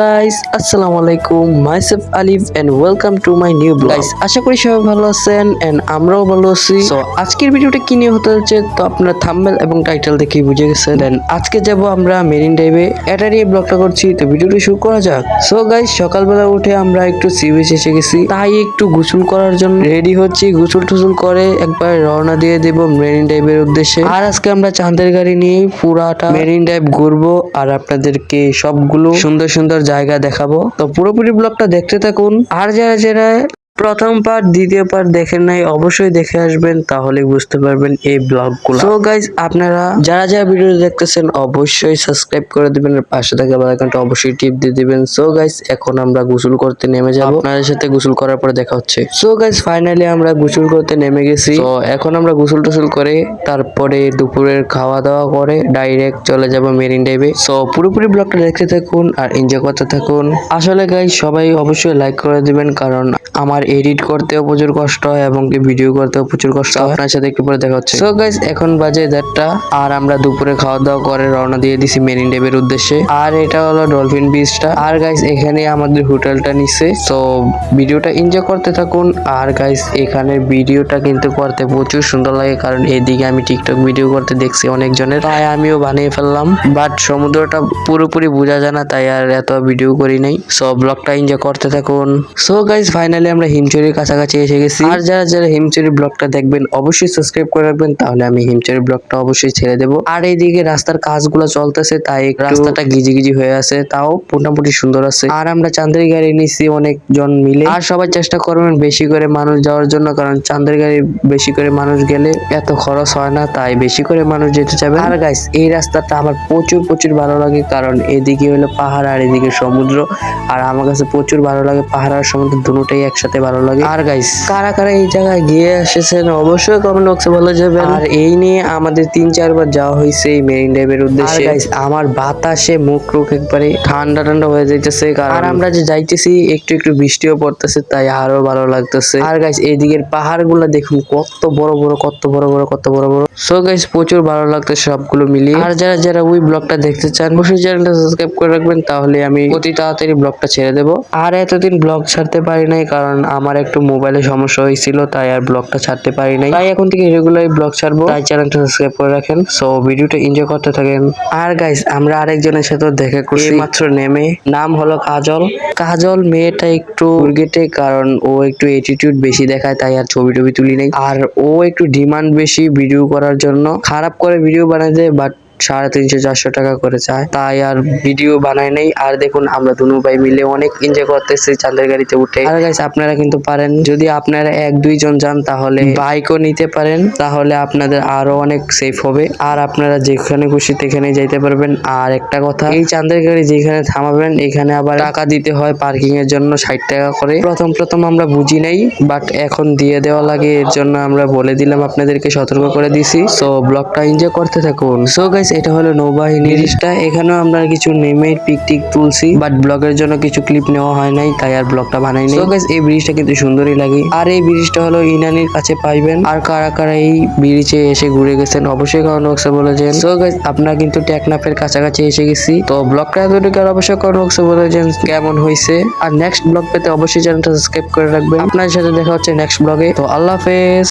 Guys আসসালামু আলাইকুম myself Alif and welcome to my new blog guys আশা করি সবাই ভালো আছেন এন্ড আমরাও ভালো আছি। সো আজকের ভিডিওটা কি নিয়ে হতে হচ্ছে তো আপনারা থাম্বনেল এবং টাইটেল দেখেই বুঝে গেছেন। দেন আজকে যাব আমরা মেরিন ড্রাইভে এটা নিয়ে ব্লগটা করছি তো ভিডিওটা শুরু করা যাক। সো গাইস সকালবেলা উঠে আমরা একটু সি বিচ এসে গেছি। তাই একটু গোসল করার জন্য রেডি হচ্ছি। গোসল টুসুল করে একবার রওনা দিয়ে দেব মেরিন ড্রাইভের উদ্দেশ্যে। আর আজকে আমরা চাঁদের গাড়ি নিয়ে পুরাটা মেরিন ড্রাইভ ঘুরবো। আর আপনাদেরকে সবগুলো সুন্দর সুন্দর জায়গা দেখাবো। তো পুরোপুরি ব্লগটা দেখতে থাকুন। আর যারা যারা প্রথম পার্ট দ্বিতীয় পার্ট দেখেন নাই, অবশ্যই দেখে আসবেন, তাহলে বুঝতে পারবেন এই ব্লগগুলো। সো গাইজ আপনারা যারা যারা ভিডিও দেখতেছেন, অবশ্যই সাবস্ক্রাইব করে দিবেন পাশে থাকা বেল আইকনটা অবশ্যই টিপ দিয়ে দিবেন। সো গাইজ এখন আমরা গোসল করতে নেমে যাব। আপনাদের সাথে গোসল করার পরে দেখা হচ্ছে। সো গাইজ ফাইনালি আমরা গোসল করতে নেমে গেছি। তো এখন আমরা গোসল টোসল করে, তারপরে দুপুরের খাওয়া দাওয়া করে ডাইরেক্ট চলে যাব মেরিন ড্রাইভে সো পুরোপুরি ব্লগটা দেখতে থাকুন, আর এনজয় করতে থাকুন। আসলে গাইজ সবাই অবশ্যই লাইক করে দিবেন, কারণ আমার এডিট করতেও প্রচুর কষ্ট হয় এবং কি ভিডিও করতেও প্রচুর কষ্ট হয়। আপনার সাথে একটু পরে দেখা হচ্ছে। সো গাইজ এখন বাজে দেড়টা আর আমরা দুপুরে খাওয়া দাওয়া করে রওনা দিয়ে দিছি মেরিন ড্রাইভের উদ্দেশ্যে। আর এটা হলো ডলফিন বিচটা আর গাইজ এখানে আমাদের হোটেলটা নিচ্ছে তো ভিডিওটা এনজয় করতে থাকুন। আর গাইজ এখানে ভিডিওটা কিন্তু করতে প্রচুর সুন্দর লাগে। কারণ এদিকে আমি টিকটক ভিডিও করতে দেখছি অনেকজনের। তাই আমিও বানিয়ে ফেললাম। বাট সমুদ্রটা পুরোপুরি বোঝা যায় না, তাই আর এত ভিডিও করি নাই। সো ব্লগটা এনজয় করতে থাকুন। সো গাইজ ফাইনালি আমরা হিমচুরির কাছাকাছি এসে গেছি। আর যারা যারা হিমচুরি ব্লগটা দেখবেন অবশ্যই সাবস্ক্রাইব করে রাখবেন তাহলে আমি হিমচুরি ব্লগটা অবশ্যই ছেড়ে দেবো। আর এইদিকে রাস্তার কাজগুলো চলতেছে তাই রাস্তাটা গিজি গিজি হয়ে আছে তাও মোটামুটি সুন্দর আছে। আর আমরা চান্দের গাড়ি নিচ্ছি অনেকজন মিলে। আর সবাই চেষ্টা করবেন বেশি করে মানুষ যাওয়ার জন্য কারণ চান্দের গাড়ি বেশি করে মানুষ গেলে এত খরচ হয় না তাই বেশি করে মানুষ যেতে চাবে আর গাইস এই রাস্তাটা আমার প্রচুর প্রচুর ভালো লাগে কারণ এদিকে হলো পাহাড় আর এদিকে সমুদ্র। আর আমার কাছে প্রচুর ভালো লাগে পাহাড় আর সমুদ্র দুটোটাই একসাথে ভালো লাগে। আর গাইস কারা কারা এই জায়গায় গিয়ে এসেছেন অবশ্যই কমেন্ট বক্সে বলে যাবেন। আর এই নিয়ে আমাদের তিন চারবার যাওয়া হয়েছে এই মেরিন ড্রাইভের উদ্দেশ্যে। গাইস আমার বাতাসে মুখ টুক একবারে ঠান্ডা ঠান্ডা হয়ে যাইতেছে কারণ আর আমরা যে যাইতেছি একটু একটু বৃষ্টিও পড়তেছে তাই আরও ভালো লাগতেছে। আর গাইস এইদিকের পাহাড়গুলা দেখুন কত বড় বড় কত বড় বড় কত বড় বড়। সো গাইস প্রচুর ভালো লাগতেছে সবগুলো মিলিয়ে। আর যারা যারা ওই ব্লগটা দেখতে চান অবশ্যই চ্যানেলটা সাবস্ক্রাইব করে রাখবেন তাহলে আমি অতি তাড়াতাড়ি ব্লগটা ছেড়ে দেবো। আর এতদিন ব্লগ ছাড়তে পারি নাই কারণ আমার একটু মোবাইলে সমস্যা হয়েছিল তাই আর ব্লগটা ছাড়তে পারি নাই। তাই এখন থেকে রেগুলারই ব্লগ ছাড়বো। তাই চ্যানেলটা সাবস্ক্রাইব করে রাখেন। সো ভিডিওটা এনজয় করতে থাকেন। আর গাইস আমরা আরেকজনের সাথে দেখা করছি। মাত্র নেমে। নাম হলো কাজল। কাজল মেয়েটা একটু গেটে কারণ ও একটু এটিটিউড বেশি দেখায় তাই আর ছবি টবি তুলি নাই। আর ও একটু ডিমান্ড বেশি ভিডিও করার জন্য। খারাপ করে ভিডিও বানায় দেয় বাট সাড়ে তিনশো, চারশো টাকা করে চায়। তাই আর ভিডিও বানাই নেই। আর দেখুন, আমরা দুনু ভাই মিলে অনেক এনজয় করতেছি চাঁদের গাড়িতে উঠে। আর গাইস আপনারা কিন্তু পারেন। যদি আপনারা এক দুইজন যান, তাহলে বাইকও নিতে পারেন। তাহলে আপনাদের আরও অনেক সেফ হবে। আর আপনারা যেখানে খুশি সেখানে যাইতে পারবেন। আর একটা কথা, এই চাঁদের গাড়ি যেখানে থামাবেন, এখানে আবার টাকা দিতে হয় পার্কিং এর জন্য ষাট টাকা করে। প্রথম প্রথম আমরা বুঝি নাই বাট এখন দিয়ে দেওয়া লাগে। এর জন্য আমরা বলে দিলাম আপনাদেরকে সতর্ক করে দিছি। সো ব্লগটা এনজয় করতে থাকুন। সো গাইস এটা হলো নৌবাহিনী। ব্রিজটা এখানেও আমরা কিছু নেমে পিক টিক তুলছি বাট ব্লগের জন্য কিছু ক্লিপ নেওয়া হয় নাই, তাই আর ব্লগটা বানাই নাই। গাইস এই ব্রিজটা কিন্তু সুন্দরই লাগে। আর এই ব্রিজটা হলো ইনানির কাছে পাইবেন। আর কারা কারা এই ব্রিজে এসে ঘুরে গেছেন, অবশ্যই কারণ বক্সে বলেছেন সো গাইস আপনারা কিন্তু টেকনাফের কাছাকাছি এসে গেছি। তো ব্লগটা এতটুকু আর অবশ্যই কারণ বক্সে বলেছেন কেমন হয়েছে। আর নেক্সট ব্লগ পেতে অবশ্যই চ্যানেলটা সাবস্ক্রাইব করে রাখবেন। আপনার সাথে দেখা হচ্ছে নেক্সট ব্লগে তো আল্লাহ হাফেজ।